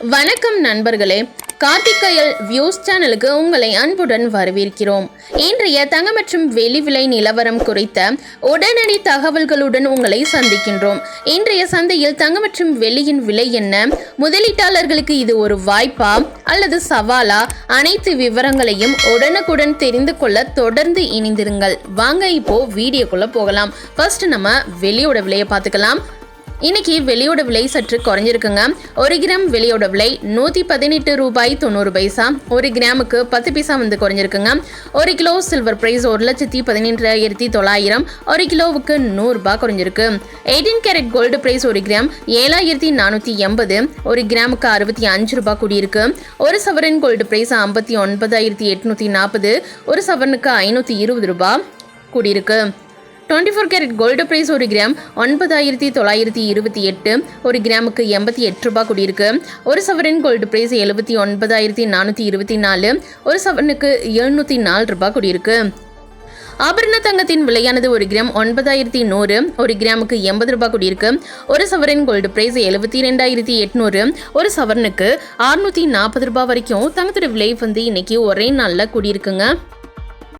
வணக்கம் நண்பர்களே. கார்த்திகயல் வியூஸ் சேனலுக்கு உங்களை அன்புடன் வரவேற்கிறோம். இன்றைய தங்க மற்றும் வெளி விலை நிலவரம் குறித்த உடனடி தகவல்களுடன் உங்களை சந்திக்கின்றோம். இன்றைய சந்தையில் தங்க மற்றும் வெளியின் விலை என்ன? முதலீட்டாளர்களுக்கு இது ஒரு வாய்ப்பா? அல்லது சவாலா? அனைத்து விவரங்களையும் உடனுக்குடன் தெரிந்து கொள்ள தொடர்ந்து இணைந்திருங்கள். வாங்க இப்போ வீடியோக்குள்ள போகலாம். ஃபர்ஸ்ட் நம்ம வெளியோட விலையை பார்த்துக்கலாம். இன்னைக்கு வெளியோட விலை சற்று குறைஞ்சிருக்குங்க. ஒரு கிராம் வெளியோட விலை நூற்றி பதினெட்டு ரூபாய் தொண்ணூறு பைசா. ஒரு கிராமுக்கு பத்து பைசா வந்து குறைஞ்சிருக்குங்க. ஒரு கிலோ சில்வர் பிரைஸ் ஒரு லட்சத்தி பதினெட்டாயிரத்தி தொள்ளாயிரம். ஒரு கிலோவுக்கு நூறுரூபா குறைஞ்சிருக்கு. எயிட்டீன் கேரட் கோல்டு பிரைஸ் ஒரு கிராம் ஏழாயிரத்தி நானூற்றி எண்பது. ஒரு கிராமுக்கு அறுபத்தி அஞ்சு ரூபாய் கூடியிருக்கு. ஒரு சவரன் கோல்டு பிரைஸ் ஐம்பத்தி ஒன்பதாயிரத்தி எட்நூற்றி நாற்பது. ஒரு சவரனுக்கு ஐநூற்றி இருபது ரூபாய் கூடியிருக்கு. Twenty four carat gold price ஒரு கிராம் ஒன்பதாயிரத்தி தொள்ளாயிரத்தி இருபத்தி எட்டு ஒரு கிராமுக்கு எண்பத்தி எட்டு ரூபாய் கூடியிருக்கு. ஒரு சவரன் கோல்டு ப்ரைஸ் எழுபத்தி ஒன்பதாயிரத்தி நானூற்றி இருபத்தி நாலு ஒரு சவரனுக்கு எழுநூற்றி நாலு ரூபாய் கூடியிருக்கு. ஆபரண தங்கத்தின் விலையானது ஒரு கிராம் ஒன்பதாயிரத்தி நூறு ஒரு கிராமுக்கு எண்பது ரூபாய் கூடியிருக்கு. ஒரு சவரன் கோல்டு பிரைஸ் எழுபத்தி ரெண்டாயிரத்தி எட்நூறு ஒரு சவரனுக்கு அறுநூற்றி நாற்பது ரூபாய் வரைக்கும் தங்கத்தோட விலை வந்து இன்னைக்கு ஒரே நாளில் கூடியிருக்குங்க.